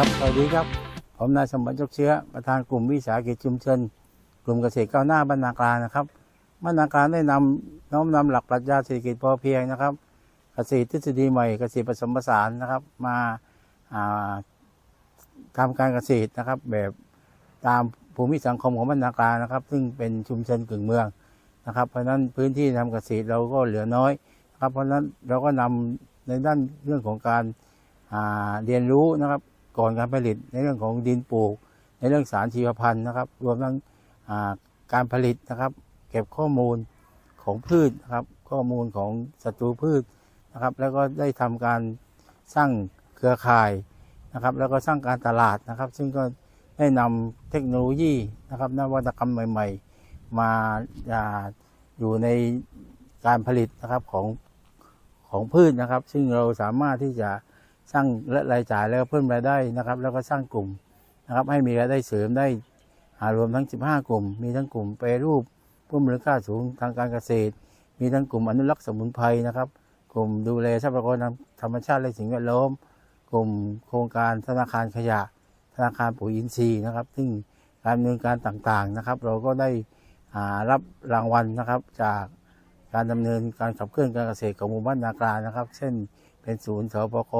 ครับ สวัสดีครับ ผมนายสมบัติยกเชื้อ ประธานกลุ่มวิสาหกิจชุมชน กลุ่มเกษตรก้าวหน้าบรรณาการนะครับบรรณาการได้นำน้อมนำหลักปรัชญาเศรษฐกิจพอเพียงนะครับ เกษตรทฤษฎีใหม่ เกษตรผสมผสานนะครับ มาอ่าทำการเกษตรนะครับ แบบตามภูมิสังคมของบรรณาการนะครับ ซึ่งเป็นชุมชนกึ่งเมืองนะครับ เพราะฉะนั้นพื้นที่ทำเกษตรเราก็เหลือน้อยนะครับเพราะฉะนั้นเราก็นำในด้านเรื่องของการเรียนรู้นะครับ ก่อนการผลิต ในเรื่องของดินปลูก ในเรื่องสารชีวพันธุ์นะครับ รวมทั้งการผลิตนะครับ เก็บข้อมูลของพืชนะครับ ข้อมูลของศัตรูพืชนะครับ แล้วก็ได้ทำการสร้างเครือข่ายนะครับ แล้วก็สร้างการตลาดนะครับ ซึ่งก็ได้นำเทคโนโลยีนะครับนวัตกรรมใหม่ ๆ มาอยู่ในการผลิตนะครับของของพืชนะครับ ซึ่งเราสามารถที่จะ สร้างรายจ่ายแล้วก็เพิ่มรายได้นะครับ แล้วก็สร้างกลุ่มนะครับ ให้มีรายได้เสริมได้อ่ารวมทั้ง 15 กลุ่ม มีทั้งกลุ่มแปรรูปเพิ่มมูลค่าสูงทางการเกษตร มีทั้งกลุ่มอนุรักษ์สมุนไพรนะครับ กลุ่มดูแลทรัพยากรธรรมชาติและสิ่งแวดล้อม กลุ่มโครงการธนาคารขยะ ธนาคารปุ๋ยอินทรีย์นะครับ ซึ่งการดำเนินการต่างๆนะครับ เราก็ได้อ่ารับรางวัลนะครับจากการดำเนินการขับเคลื่อนการเกษตรของหมู่บ้านนากลานะครับ เช่น เป็นศูนย์สปก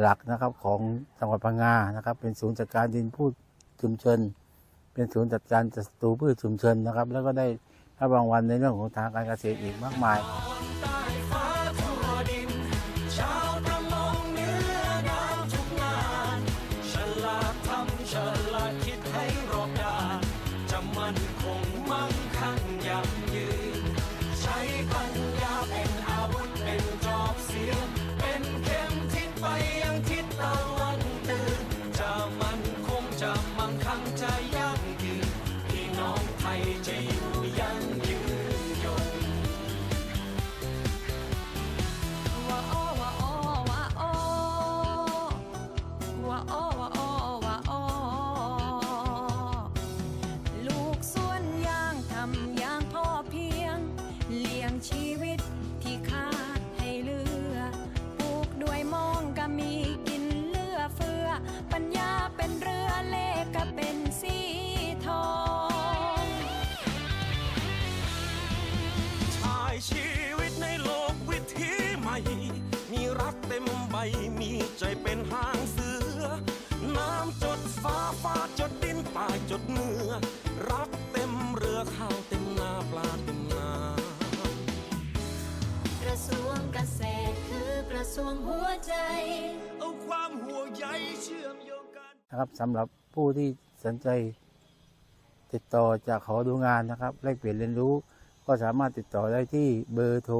หลักนะครับของจังหวัดพังงานะครับ เป็นศูนย์จัดการดินพูดชุมชน เป็นศูนย์จัดการศัตรูพืชชุมชนนะครับ แล้วก็ได้รับรางวัลในเรื่องของทางการเกษตรอีกมากมาย น้องไทยจะอยู่ยั่งยื วงหัวใจ เอาความห่วงใยเชื่อมโยงกันนะครับสำหรับผู้ที่สนใจ ติดต่อจะขอดูงานนะครับแลกเปลี่ยนเรียนรู้ก็สามารถติดต่อได้ที่เบอร์โทร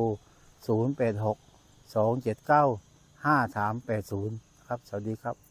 086 279 5380 ครับ สวัสดีครับ